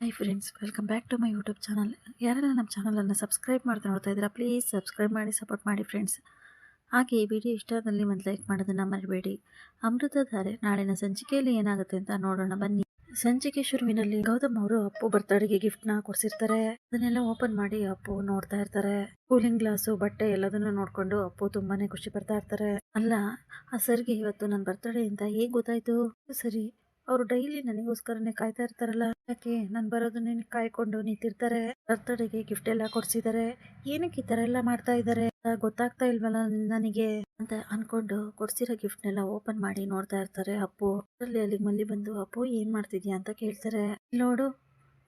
Hi friends welcome back to my YouTube channel ಯಾರೆಲ್ಲ ನಮ್ಮ ಚಾನಲನ್ನು ಸಬ್ಸ್ಕ್ರೈಬ್ ಮಾಡ್ತಾ ನೋಡ್ತಾ ಇದ್ದೀರಾ ಪ್ಲೀಸ್ ಸಬ್ಸ್ಕ್ರೈಬ್ ಮಾಡಿ ಸಪೋರ್ಟ್ ಮಾಡಿ ಫ್ರೆಂಡ್ಸ್ ಹಾಗೆ ಈ ವಿಡಿಯೋ ಇಷ್ಟದಲ್ಲಿ ಒಂದು ಲೈಕ್ ಮಾಡೋದನ್ನು ಮರಿಬೇಡಿ. ಅಮೃತಧಾರೆ ನಾಳಿನ ಸಂಚಿಕೆಯಲ್ಲಿ ಏನಾಗುತ್ತೆ ಅಂತ ನೋಡೋಣ, ಬನ್ನಿ. ಸಂಚಿಕೆ ಶುರುವಿನಲ್ಲಿ ಗೌತಮ್ ಅವರು ಅಪ್ಪು ಬರ್ತಡೆಗೆ ಗಿಫ್ಟ್ನ ಕೊಡ್ಸಿರ್ತಾರೆ. ಅದನ್ನೆಲ್ಲ ಓಪನ್ ಮಾಡಿ ಅಪ್ಪು ನೋಡ್ತಾ ಇರ್ತಾರೆ. ಕೂಲಿಂಗ್ ಗ್ಲಾಸು ಬಟ್ಟೆ ಎಲ್ಲದನ್ನು ನೋಡ್ಕೊಂಡು ಅಪ್ಪು ತುಂಬಾನೇ ಖುಷಿ ಪಡ್ತಾ ಇರ್ತಾರೆ. ಅಲ್ಲ, ಆ ಸರ್ಗೆ ಇವತ್ತು ನನ್ನ ಬರ್ತಡೇ ಅಂತ ಹೇಗೆ ಗೊತ್ತಾಯ್ತು? ಸರಿ ಅವರು ಡೈಲಿ ನನಗೋಸ್ಕರನೇ ಕಾಯ್ತಾ ಇರ್ತಾರಲ್ಲ. ಯಾಕೆ? ನಾನು ಬರೋದನ್ನೇ ಕಾಯ್ಕೊಂಡು ನಿಂತಿರ್ತಾರೆ. ಬರ್ತಡೆಗೆ ಗಿಫ್ಟ್ ಎಲ್ಲ ಕೊಡ್ಸಿದ್ದಾರೆ ಏನಕ್ಕೆ ಈ ತರ ಎಲ್ಲ ಮಾಡ್ತಾ ಇದ್ದಾರೆ ಗೊತ್ತಾಗ್ತಾ ಇಲ್ವಲ್ಲ ನನಗೆ? ಅಂತ ಅನ್ಕೊಂಡು ಕೊಡ್ಸಿರೋ ಗಿಫ್ಟ್ ನೆಲ್ಲ ಓಪನ್ ಮಾಡಿ ನೋಡ್ತಾ ಇರ್ತಾರೆ ಅಪ್ಪು. ಅಲ್ಲಿ ಅಲ್ಲಿಗೆ ಮಲ್ಲಿ ಬಂದು, ಅಪ್ಪು, ಏನ್ ಮಾಡ್ತಿದ್ಯಾ? ಅಂತ ಕೇಳ್ತಾರೆ. "ಇಲ್ಲಿ ನೋಡು,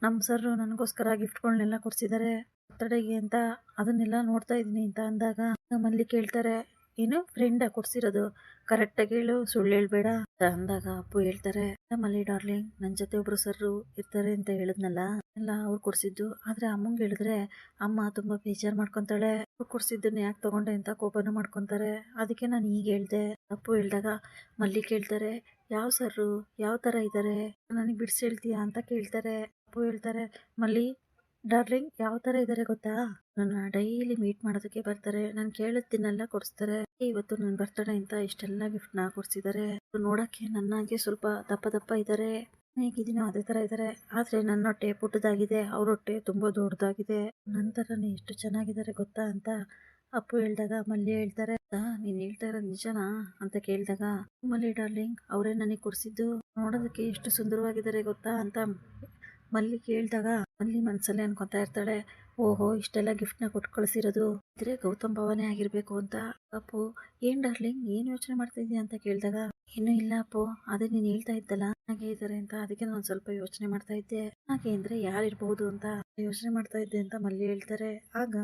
ನಮ್ ಸರ್ ನನಗೋಸ್ಕರ ಗಿಫ್ಟ್ಗಳನ್ನೆಲ್ಲ ಕೊಡ್ಸಿದ್ದಾರೆ ಬರ್ತಡೆಗೆ ಅಂತ ಅದನ್ನೆಲ್ಲ ನೋಡ್ತಾ ಇದೀನಿ ಅಂತ ಅಂದಾಗ ಮಲ್ಲಿ ಕೇಳ್ತಾರೆ ಏನು ಫ್ರೆಂಡ ಕೊಡ್ಸಿರೋದು. ಕರೆಕ್ಟಾಗಿ ಹೇಳು, ಸುಳ್ಳು ಹೇಳ್ಬೇಡ ಅಂದಾಗ ಅಪ್ಪು ಹೇಳ್ತಾರೆ ಮಲ್ಲಿ ಡಾರ್ಲಿಂಗ್ ನನ್ನ ಜೊತೆ ಒಬ್ರು ಸರ್ರು ಇರ್ತಾರೆ ಅಂತ ಹೇಳಿದ್ನಲ್ಲ, ಎಲ್ಲ ಅವ್ರು ಕೊಡ್ಸಿದ್ದು. ಆದ್ರೆ ಅಮ್ಮಂಗೆ ಹೇಳಿದ್ರೆ ಅಮ್ಮ ತುಂಬಾ ಬೇಜಾರ್ ಮಾಡ್ಕೊಂತಾಳೆ. ಅವ್ರು ಕೊಡ್ಸಿದ್ದನ್ನ ಯಾಕೆ ತಗೊಂಡೆ ಅಂತ ಕೋಪನ ಮಾಡ್ಕೊಂತಾರೆ. ಅದಕ್ಕೆ ನಾನು ಈಗ ಹೇಳ್ದೆ. ಅಪ್ಪು ಹೇಳ್ದಾಗ ಮಲ್ಲಿ ಕೇಳ್ತಾರೆ, ಯಾವ ಸರ್ರು? ಯಾವ ತರ ಇದ್ದಾರೆ ನನಗೆ ಬಿಡ್ಸಿ ಹೇಳ್ತೀಯಾ? ಅಂತ ಕೇಳ್ತಾರೆ. ಅಪ್ಪು ಹೇಳ್ತಾರೆ, ಮಲ್ಲಿ ಡಾರ್ಲಿಂಗ್ ಯಾವ ತರ ಇದಾರೆ ಗೊತ್ತಾ? ನನ್ನ ಡೈಲಿ ಮೀಟ್ ಮಾಡೋದಕ್ಕೆ ಬರ್ತಾರೆ ನಾನು ಕೇಳುತ್ತೀನೆಲ್ಲ ಕೊಡಿಸ್ತಾರೆ. ಇವತ್ತು ನನ್ ಬರ್ತಡೇ ಅಂತ ಇಷ್ಟೆಲ್ಲ ಗಿಫ್ಟ್ನ ಕೊಡ್ಸಿದ್ದಾರೆ ನೋಡಕ್ಕೆ ನನ್ನಾಗೆ ಸ್ವಲ್ಪ ದಪ್ಪ ದಪ್ಪ ಇದ್ದಾರೆ ಹೇಗಿದ್ದೀನೋ ಅದೇ ತರ ಇದ್ದಾರೆ ಆದ್ರೆ ನನ್ನ ಹೊಟ್ಟೆ ಪುಟ್ಟದಾಗಿದೆ ಅವ್ರ ಹೊಟ್ಟೆ ತುಂಬಾ ದೊಡ್ಡದಾಗಿದೆ. ನಂತರನೇ ಎಷ್ಟು ಚೆನ್ನಾಗಿದ್ದಾರೆ ಗೊತ್ತಾ ಅಂತ ಅಪ್ಪು ಹೇಳ್ದಾಗ ಮಲ್ಲಿ ಹೇಳ್ತಾರೆ "ಆ, ನೀನ್ ಹೇಳ್ತಾ ಇರೋದು ನಿಜನಾ? ಅಂತ ಕೇಳಿದಾಗ ಮಲ್ಲಿ ಡಾರ್ಲಿಂಗ್ ಅವರೇ ನನಗೆ ಕೊಡ್ಸಿದ್ದು. ನೋಡೋದಕ್ಕೆ ಎಷ್ಟು ಸುಂದರವಾಗಿದ್ದಾರೆ ಗೊತ್ತಾ? ಅಂತ ಮಲ್ಲಿ ಕೇಳಿದಾಗ ಮಲ್ಲಿ ಮನಸ್ಸಲ್ಲೇ ಅನ್ಕೊತಾ ಇರ್ತಾಳೆ. ಓಹೋ, ಇಷ್ಟೆಲ್ಲ ಗಿಫ್ಟ್ನ ಕೊಟ್ಟು ಕಳಿಸಿರೋದು ಇದ್ರೆ ಗೌತಮ್ ಭವನೇ ಆಗಿರ್ಬೇಕು ಅಂತ. ಅಪ್ಪು, ಏನ್ ಡಾರ್ಲಿಂಗ್? ಏನ್ ಯೋಚನೆ ಮಾಡ್ತಾ ಇದೀಯ ಅಂತ ಕೇಳಿದಾಗ, ಇನ್ನೂ ಇಲ್ಲ ಅಪ್ಪು. ಅದೇ ನೀನ್ ಹೇಳ್ತಾ ಇದ್ದಲ್ಲ. ಹಾಗೆ ಇದ್ದಾರೆ ಅಂತ. ಅದಕ್ಕೆ ನಾನು ಸ್ವಲ್ಪ ಯೋಚನೆ ಮಾಡ್ತಾ ಇದ್ದೆ. ಹಾಗೆ ಅಂದ್ರೆ ಯಾರಿರ್ಬಹುದು ಅಂತ ಯೋಚನೆ ಮಾಡ್ತಾ ಇದ್ದೆ ಅಂತ ಮಲ್ಲಿ ಹೇಳ್ತಾರೆ. ಆಗ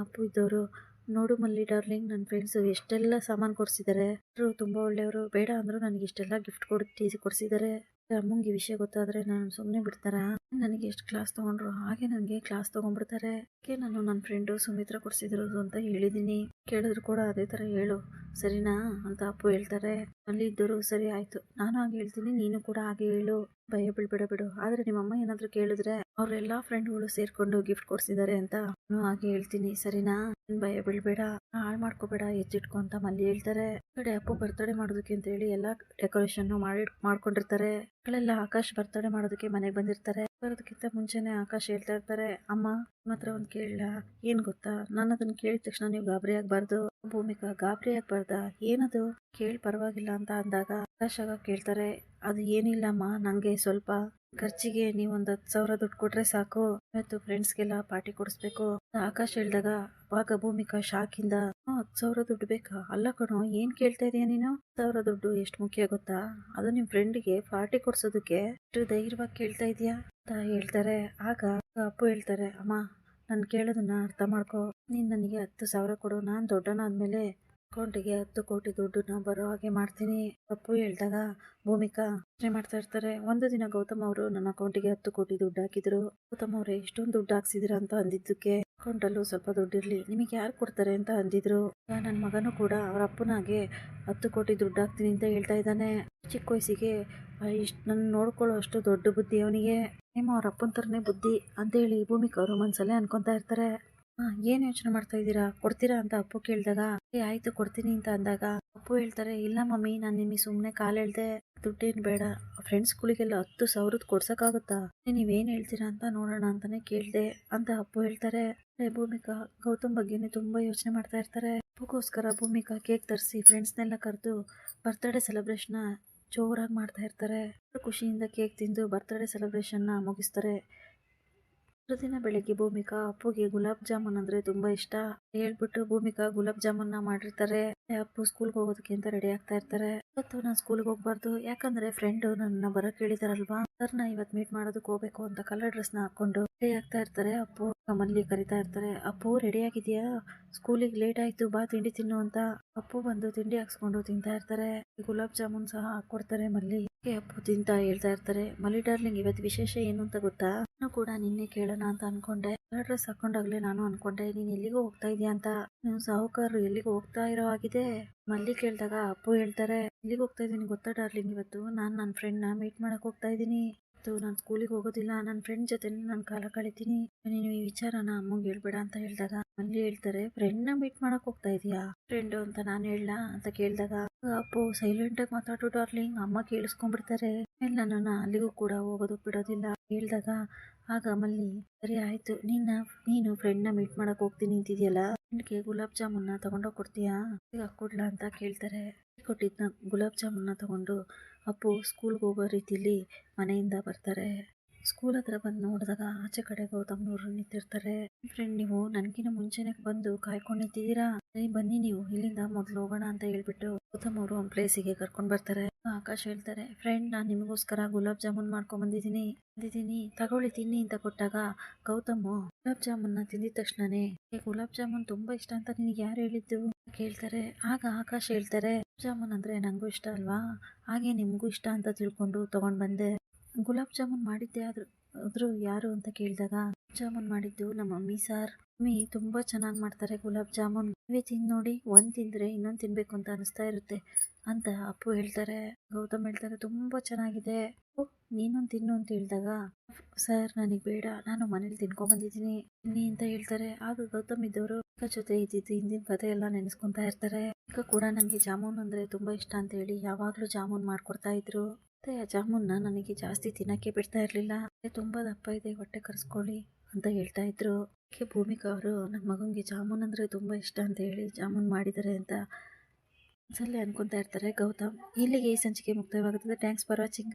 ಅಪ್ಪು ಇದ್ದವರು ನೋಡು ಮಲ್ಲಿ ಡಾರ್ಲಿಂಗ್ ನನ್ನ ಫ್ರೆಂಡ್ಸ್ ಎಷ್ಟೆಲ್ಲ ಸಾಮಾನು ಕೊಡ್ಸಿದ್ದಾರೆ ತುಂಬಾ ಒಳ್ಳೆಯವರು. ಬೇಡ ಅಂದ್ರು ನನಗೆ ಇಷ್ಟೆಲ್ಲ ಗಿಫ್ಟ್ ಕೊಡಿ ಕೊಡ್ಸಿದ್ದಾರೆ ಅಮ್ಮಂಗೆ ವಿಷಯ ಗೊತ್ತಾದ್ರೆ ನಾನು ಸುಮ್ಮನೆ ಬಿಡ್ತಾರ? ನನಗೆ ಎಷ್ಟು ಕ್ಲಾಸ್ ತಗೊಂಡ್ರು, ಹಾಗೆ ನನಗೆ ಕ್ಲಾಸ್ ತೊಗೊಂಡ್ಬಿಡ್ತಾರೆ. ಅದಕ್ಕೆ ನಾನು ನನ್ನ ಫ್ರೆಂಡು ಸುಮಿತ್ರ ಕೊಡ್ಸಿದಿರೋದು ಅಂತ ಹೇಳಿದ್ದೀನಿ ಕೇಳಿದ್ರು ಕೂಡ ಅದೇ ತರ ಹೇಳು. ಸರಿನಾ ಅಂತ ಅಪ್ಪು ಹೇಳ್ತಾರೆ. ಅಲ್ಲಿ ಇದ್ದರು ಸರಿ ಆಯ್ತು. ನಾನು ಹಾಗೆ ಹೇಳ್ತೀನಿ, ನೀನು ಕೂಡ ಹಾಗೆ ಹೇಳು. ಭಯ ಬೀಳ್ಬೇಡ ಬಿಡು. ಆದ್ರೆ ನಿಮ್ಮಮ್ಮ ಏನಾದರೂ ಕೇಳಿದ್ರೆ ಅವರೆಲ್ಲ ಫ್ರೆಂಡ್ಗಳು ಸೇರ್ಕೊಂಡು ಗಿಫ್ಟ್ ಕೊಡ್ಸಿದ್ದಾರೆ ಅಂತ ನಾನು ಹಾಗೆ ಹೇಳ್ತೀನಿ. ಸರಿನಾ? ಭಯ ಬೀಳ್ಬೇಡ. ಹಾಳು ಮಾಡ್ಕೋಬೇಡ, ಎಚ್ಚಿಟ್ಕೊ ಅಂತ ಮಲ್ಲಿ ಹೇಳ್ತಾರೆ. ಕಡೆ ಅಪ್ಪು ಬರ್ತಡೇ ಮಾಡೋದಕ್ಕೆ ಅಂತ ಹೇಳಿ ಎಲ್ಲಾ ಡೆಕೋರೇಷನ್ ಮಾಡಿ, ಮಾಡ್ಕೊಂಡಿರ್ತಾರೆ. ಮಕ್ಕಳೆಲ್ಲ ಆಕಾಶ್ ಬರ್ತಡೇ ಮಾಡೋದಕ್ಕೆ ಮನೆಗೆ ಬಂದಿರ್ತಾರೆ. ಬರೋದಕ್ಕಿಂತ ಮುಂಚೆನೆ ಆಕಾಶ್ ಹೇಳ್ತಾ ಇರ್ತಾರೆ, ಅಮ್ಮ ಮಾತ್ರ ಒಂದ್ ಕೇಳಲ್ಲ ಏನ್ ಗೊತ್ತಾ? ನಾನು ಅದನ್ನ ಕೇಳಿದ ತಕ್ಷಣ ನೀವು ಗಾಬರಿ ಆಗ್ಬಾರ್ದು ಭೂಮಿಕಾ ಗಾಬರಿ ಆಗ್ಬಾರ್ದ ಏನದು? ಕೇಳಿ ಪರವಾಗಿಲ್ಲ ಅಂತ ಅಂದಾಗ ಆಕಾಶ್ ಆಗ ಕೇಳ್ತಾರೆ ಅದು ಏನಿಲ್ಲಮ್ಮ, ನಂಗೆ ಸ್ವಲ್ಪ ಖರ್ಚಿಗೆ ನೀವೊಂದು ಹತ್ತು ಸಾವಿರ ದುಡ್ಡು ಕೊಟ್ರೆ ಸಾಕು. ಇವತ್ತು ಫ್ರೆಂಡ್ಸ್ಗೆಲ್ಲ ಪಾರ್ಟಿ ಕೊಡಿಸ್ಬೇಕು. ಆಕಾಶ್ ಹೇಳ್ದಾಗ ಆಗ ಭೂಮಿಕಾ ಶಾಕಿಂದ ಹತ್ ಸಾವಿರ ದುಡ್ಡು ಬೇಕಾ? ಅಲ್ಲ ಕಣೋ, ಏನ್ ಕೇಳ್ತಾ ಇದೀಯ ನೀನು? ಸಾವಿರ ದುಡ್ಡು ಎಷ್ಟು ಮುಖ್ಯ ಗೊತ್ತಾ? ಅದು ನಿಮ್ ಫ್ರೆಂಡ್ಗೆ ಪಾರ್ಟಿ ಕೊಡ್ಸೋದಕ್ಕೆ ಎಷ್ಟು ಧೈರ್ಯವಾಗಿ ಕೇಳ್ತಾ ಇದೀಯಾ? ಅಂತ ಹೇಳ್ತಾರೆ. ಆಗ ಅಪ್ಪು ಹೇಳ್ತಾರೆ, ಅಮ್ಮ, ನಾನು ಕೇಳೋದನ್ನ ಅರ್ಥ ಮಾಡ್ಕೋ. ನೀನ್ ನನಗೆ ಹತ್ತು ಸಾವಿರ ಕೊಡು. ನಾನು ದೊಡ್ಡನಾದ್ಮೇಲೆ ಅಕೌಂಟಿಗೆ ಹತ್ತು ಕೋಟಿ ದುಡ್ಡನ್ನ ಬರೋ ಹಾಗೆ ಮಾಡ್ತೀನಿ. ಅಪ್ಪು ಹೇಳ್ದಾಗ ಭೂಮಿಕಾ ಯೋಚನೆ ಮಾಡ್ತಾ ಇರ್ತಾರೆ. ಒಂದು ದಿನ ಗೌತಮ್ ಅವರು ನನ್ನ ಅಕೌಂಟಿಗೆ ಹತ್ತು ಕೋಟಿ ದುಡ್ಡು ಹಾಕಿದ್ರು. ಗೌತಮ್ ಅವ್ರೆ, ಇಷ್ಟೊಂದು ದುಡ್ಡು ಹಾಕ್ಸಿದಿರ ಅಂತ ಅಂದಿದ್ದಕ್ಕೆ ಅಕೌಂಟಲ್ಲೂ ಸ್ವಲ್ಪ ದುಡ್ಡಿರಲಿ ನಿಮಗೆ ಯಾರು ಕೊಡ್ತಾರೆ ಅಂತ ಅಂದಿದ್ರು. ನನ್ನ ಮಗನೂ ಕೂಡ ಅವ್ರ ಅಪ್ಪನಾಗೆ ಹತ್ತು ಕೋಟಿ ದುಡ್ಡು ಹಾಕ್ತೀನಿ ಅಂತ ಹೇಳ್ತಾ ಇದ್ದಾನೆ. ಚಿಕ್ಕ ವಯಸ್ಸಿಗೆ ಇಷ್ಟು ನನ್ನ ನೋಡ್ಕೊಳ್ಳೋ ಅಷ್ಟು ದೊಡ್ಡ ಬುದ್ಧಿ ಅವನಿಗೆ. ನಿಮ್ಮ ಅವ್ರ ಅಪ್ಪನ ಥರನೇ ಬುದ್ಧಿ ಅಂತೇಳಿ ಭೂಮಿಕಾ ಅವರು ಮನ್ಸಲ್ಲೇ ಅನ್ಕೊತಾ ಇರ್ತಾರೆ. ಹಾ, ಏನ್ ಯೋಚನೆ ಮಾಡ್ತಾ ಇದ್ದೀರಾ? ಕೊಡ್ತೀರಾ ಅಂತ ಅಪ್ಪು ಕೇಳಿದಾಗ, ಏ, ಆಯ್ತು, ಕೊಡ್ತೀನಿ ಅಂತ ಅಂದಾಗ, ಅಪ್ಪು ಹೇಳ್ತಾರೆ, ಇಲ್ಲ ಮಮ್ಮಿ, ನಾನು ನಿಮಗೆ ಸುಮ್ಮನೆ ಕಾಲ್ ಹೇಳ್ದೆ, ದುಡ್ಡೇನು ಬೇಡ. ಫ್ರೆಂಡ್ಸ್ಗಳಿಗೆಲ್ಲ ಹತ್ತು ಸಾವಿರದ್ದು ಕೊಡ್ಸಕ್ಕಾಗುತ್ತಾ? ನೀವೇನು ಹೇಳ್ತೀರಾ ಅಂತ ನೋಡೋಣ ಅಂತಾನೆ ಕೇಳ್ದೆ ಅಂತ ಅಪ್ಪು ಹೇಳ್ತಾರೆ. ಭೂಮಿಕಾ, ಗೌತಮ್ ಬಗ್ಗೆನೇ ತುಂಬಾ ಯೋಚನೆ ಮಾಡ್ತಾ ಇರ್ತಾರೆ. ಅಪ್ಪಗೋಸ್ಕರ ಭೂಮಿಕಾ ಕೇಕ್ ತರಿಸಿ ಫ್ರೆಂಡ್ಸ್ನೆಲ್ಲ ಕರೆದು ಬರ್ತ್ಡೇ ಸೆಲೆಬ್ರೇಷನ್ ಜೋರಾಗಿ ಮಾಡ್ತಾ ಇರ್ತಾರೆ. ಖುಷಿಯಿಂದ ಕೇಕ್ ತಿಂದು ಬರ್ತ್ಡೇ ಸೆಲೆಬ್ರೇಷನ್ನ ಮುಗಿಸ್ತಾರೆ. ಮರುದಿನ ಬೆಳಗ್ಗೆ ಭೂಮಿಕಾ ಅಪ್ಪುಗೆ ಗುಲಾಬ್ ಜಾಮೂನ್ ಅಂದ್ರೆ ತುಂಬಾ ಇಷ್ಟ. ಹೇಳ್ಬಿಟ್ಟು ಭೂಮಿಕಾ ಗುಲಾಬ್ ಜಾಮೂನ್ನ ಮಾಡಿರ್ತಾರೆ. ಅಪ್ಪು ಸ್ಕೂಲ್ಗೆ ಹೋಗೋದಕ್ಕೆ ಅಂತ ರೆಡಿ ಆಗ್ತಾ ಇರ್ತಾರೆ. ಇವತ್ತು ನಾನು ಸ್ಕೂಲ್ಗೆ ಹೋಗ್ಬಾರ್ದು. ಯಾಕಂದ್ರೆ ಫ್ರೆಂಡ್ ನನ್ನ ಬರಕ್ ಹೇಳಿದಾರಲ್ವಾ? ಸರ್ನ ಇವತ್ ಮೀಟ್ ಮಾಡೋದಕ್ಕೆ ಹೋಗ್ಬೇಕು ಅಂತ ಕಲರ್ ಡ್ರೆಸ್ನ ಹಾಕೊಂಡು ರೆಡಿ ಆಗ್ತಾ ಇರ್ತಾರೆ. ಅಪ್ಪು ಮಲ್ಲಿ ಕರಿತಾ ಇರ್ತಾರೆ. ಅಪ್ಪು ರೆಡಿ ಆಗಿದ್ಯಾ? ಸ್ಕೂಲಿಗೆ ಲೇಟ್ ಆಯ್ತು, ಬಾ ತಿಂಡಿ ತಿನ್ನು ಅಂತ ಅಪ್ಪು ಬಂದು ತಿಂಡಿ ಹಾಕ್ಸ್ಕೊಂಡು ತಿಂತಾ ಇರ್ತಾರೆ. ಗುಲಾಬ್ ಜಾಮೂನ್ ಸಹ ಹಾಕೊಡ್ತಾರೆ ಮಲ್ಲಿ. ಅಪ್ಪು ತಿಂತಾ ಹೇಳ್ತಾ ಇರ್ತಾರೆ. ಮಲ್ಲಿ ಡಾರ್ಲಿಂಗ್ ಇವತ್ತು ವಿಶೇಷ ಏನು ಅಂತ ಗೊತ್ತಾ? ನಾನು ಕೂಡ ನಿನ್ನೆ ಕೇಳೋಣ ಅಂತ ಅನ್ಕೊಂಡೆ. ಕಲರ್ ಡ್ರೆಸ್ ಹಾಕೊಂಡಾಗ್ಲೇ ನಾನು ಅನ್ಕೊಂಡೆ. ನೀನ್ ಎಲ್ಲಿಗೂ ಹೋಗ್ತಾ ಅಂತ ನೀವು ಸಾಹುಕಾರರು ಎಲ್ಲಿಗೆ ಹೋಗ್ತಾ ಇರೋ ಆಗಿದೆ ಮಲ್ಲಿ ಕೇಳಿದಾಗ ಅಪ್ಪು ಹೇಳ್ತಾರೆ, ಎಲ್ಲಿಗೆ ಹೋಗ್ತಾ ಇದೀನಿ ಗೊತ್ತಾ ಡಾರ್ಲಿಂಗ್ ಇವತ್ತು? ನಾನು ನನ್ನ ಫ್ರೆಂಡ್ನ ಮೀಟ್ ಮಾಡಕ್ ಹೋಗ್ತಾ ಇದೀನಿ ನಾನು ಸ್ಕೂಲಿಗೆ ಹೋಗೋದಿಲ್ಲ. ನನ್ನ ಫ್ರೆಂಡ್ ಜೊತೆ ನಾನು ಕಾಲ ಕಳಿತೀನಿ. ನೀನು ಈ ವಿಚಾರನ ಅಮ್ಮಂಗೆ ಹೇಳ್ಬೇಡ ಅಂತ ಹೇಳಿದಾಗ ಅಲ್ಲಿ ಹೇಳ್ತಾರೆ ಫ್ರೆಂಡ್ನ ಮೀಟ್ ಮಾಡಕ್ ಹೋಗ್ತಾ ಇದೀಯಾ? ಫ್ರೆಂಡು ಅಂತ ನಾನು ಹೇಳ ಅಂತ ಕೇಳಿದಾಗ, ಅಪ್ಪು ಸೈಲೆಂಟ್ ಆಗಿ ಮಾತಾಡು ಡಾರ್ಲಿಂಗ್ ಅಮ್ಮ ಕೇಳಿಸ್ಕೊಂಡ್ಬಿಡ್ತಾರೆ. ಇಲ್ಲ, ನಾನು ಅಲ್ಲಿಗೂ ಕೂಡ ಹೋಗೋದಕ್ಕೆ ಬಿಡೋದಿಲ್ಲ. ಹೇಳಿದಾಗ, ಆಗ ಮಲ್ಲಿ, ಸರಿ ಆಯ್ತು. ನಿನ್ನ ನೀನು ಫ್ರೆಂಡ್ನ ಮೀಟ್ ಮಾಡಕ್ ಹೋಗ್ತೀನಿ ಅಂತಿದ್ಯಲ್ಲ? ಫ್ರೆಂಡ್ಗೆ ಗುಲಾಬ್ ಜಾಮೂನ್ನ ತಗೊಂಡೋಗಿ ಕೊಡ್ತೀಯಾ? ಈಗ ಕೊಡ್ಲಾ ಅಂತ ಕೇಳ್ತಾರೆ. ಕೊಟ್ಟಿದ್ನ, ಗುಲಾಬ್ ಜಾಮೂನ್ನ ತಗೊಂಡು ಅಪ್ಪು ಸ್ಕೂಲ್ಗೆ ಹೋಗೋ ರೀತಿಲಿ ಮನೆಯಿಂದ ಬರ್ತಾರೆ. ಸ್ಕೂಲ್ ಹತ್ರ ಬಂದು ನೋಡಿದಾಗ ಆಚೆ ಕಡೆ ಗೌತಮ್ನವರು ನಿಂತಿರ್ತಾರೆ. ಫ್ರೆಂಡ್ ನೀವು ನನ್ಗಿನ ಮುಂಚೆನೆ ಬಂದು ಕಾಯ್ಕೊಂಡಿದ್ದೀರಾ? ನಿಂತಿದ್ದೀರಾ ಬನ್ನಿ ನೀವು ಇಲ್ಲಿಂದ ಮೊದಲು ಹೋಗೋಣ ಅಂತ ಹೇಳ್ಬಿಟ್ಟು ಗೌತಮ್ ಅವರು ಒಂದ್ ಪ್ಲೇಸಿಗೆ ಕರ್ಕೊಂಡು ಬರ್ತಾರೆ. ಆಕಾಶ್ ಹೇಳ್ತಾರೆ ಫ್ರೆಂಡ್ ನಾನು ನಿಮಗೋಸ್ಕರ ಗುಲಾಬ್ ಜಾಮೂನ್ ಮಾಡ್ಕೊಂಡ್ ಬಂದಿದ್ದೀನಿ. ಬಂದಿದ್ದೀನಿ ತಗೊಳ್ಳಿ ತಿನ್ನಿ ಅಂತ ಕೊಟ್ಟಾಗ ಗೌತಮ್ ಗುಲಾಬ್ ಜಾಮೂನ್ನ ತಿಂದಿದ ತಕ್ಷಣನೇ "ಏ, ಗುಲಾಬ್ ಜಾಮೂನ್ ತುಂಬಾ ಇಷ್ಟ ಅಂತ ನಿನಗೆ ಯಾರು ಹೇಳಿದ್ದು? ಕೇಳ್ತಾರೆ. ಆಗ ಆಕಾಶ್ ಹೇಳ್ತಾರೆ ಗುಲಾಬ್ ಜಾಮೂನ್ ಅಂದ್ರೆ ನಂಗೂ ಇಷ್ಟ ಅಲ್ವಾ? ಹಾಗೆ ನಿಮಗೂ ಇಷ್ಟ ಅಂತ ತಿಳ್ಕೊಂಡು ತಗೊಂಡ್ ಬಂದೆ. ಗುಲಾಬ್ ಜಾಮೂನ್ ಮಾಡಿದ್ದೆ, ಆದ್ರು, ಆದ್ರೂ ಯಾರು ಅಂತ ಕೇಳಿದಾಗ ಜಾಮೂನ್ ಮಾಡಿದ್ದು ನಮ್ಮ ಮಮ್ಮಿ ಸಾರ್. ಮಮ್ಮಿ ತುಂಬಾ ಚೆನ್ನಾಗಿ ಮಾಡ್ತಾರೆ ಗುಲಾಬ್ ಜಾಮೂನ್. ನೀವೇ ತಿಂದು ನೋಡಿ, ಒಂದ್ ತಿಂದ್ರೆ ಇನ್ನೊಂದ್ ತಿನ್ಬೇಕು ಅಂತ ಅನಿಸ್ತಾ ಇರುತ್ತೆ ಅಂತ ಅಪ್ಪು ಹೇಳ್ತಾರೆ, ಗೌತಮ್ ಹೇಳ್ತಾರೆ, ತುಂಬಾ ಚೆನ್ನಾಗಿದೆ. ನೀನೊಂದು ತಿನ್ನು ಅಂತ ಹೇಳಿದಾಗ, ಸರ್ ನನಗೆ ಬೇಡ, ನಾನು ಮನೇಲಿ ತಿನ್ಕೊಂಡ್ ಬಂದಿದ್ದೀನಿ, ತಿನ್ನಿ ಅಂತ ಹೇಳ್ತಾರೆ. ಆಗ ಗೌತಮ್ ಇದ್ದವರು ಅಕ್ಕ ಜೊತೆ ಇದ್ದಿದ್ದು ಹಿಂದಿನ ಕಥೆ ಎಲ್ಲ ನೆನೆಸ್ಕೊಂತಾ ಇರ್ತಾರೆ. ಈಗ ಕೂಡ ನನಗೆ ಜಾಮೂನ್ ಅಂದ್ರೆ ತುಂಬಾ ಇಷ್ಟ ಅಂತ ಹೇಳಿ ಯಾವಾಗ್ಲೂ ಜಾಮೂನ್ ಮಾಡ್ಕೊಡ್ತಾ ಇದ್ರು. ಮತ್ತೆ ಆ ಜಾಮೂನ್ನ ನನಗೆ ಜಾಸ್ತಿ ತಿನ್ನೋಕ್ಕೆ ಬಿಡ್ತಾ ಇರಲಿಲ್ಲ. ತುಂಬಾ ದಪ್ಪ ಇದೆ, ಹೊಟ್ಟೆ ಕರೆಸ್ಕೊಳ್ಳಿ ಅಂತ ಹೇಳ್ತಾ ಇದ್ರು. ಅದಕ್ಕೆ ಭೂಮಿಕಾ ಅವರು ನನ್ನ ಮಗನಿಗೆ ಜಾಮೂನ್ ಅಂದ್ರೆ ತುಂಬಾ ಇಷ್ಟ ಅಂತ ಹೇಳಿ ಜಾಮೂನ್ ಮಾಡಿದ್ದಾರೆ ಅಂತ ಮನಸ್ಸಲ್ಲೇ ಅನ್ಕೊಂತಾ ಇರ್ತಾರೆ ಗೌತಮ್. ಇಲ್ಲಿಗೆ ಈ ಸಂಚಿಕೆ ಮುಕ್ತಾಯವಾಗುತ್ತದೆ. Thanks for watching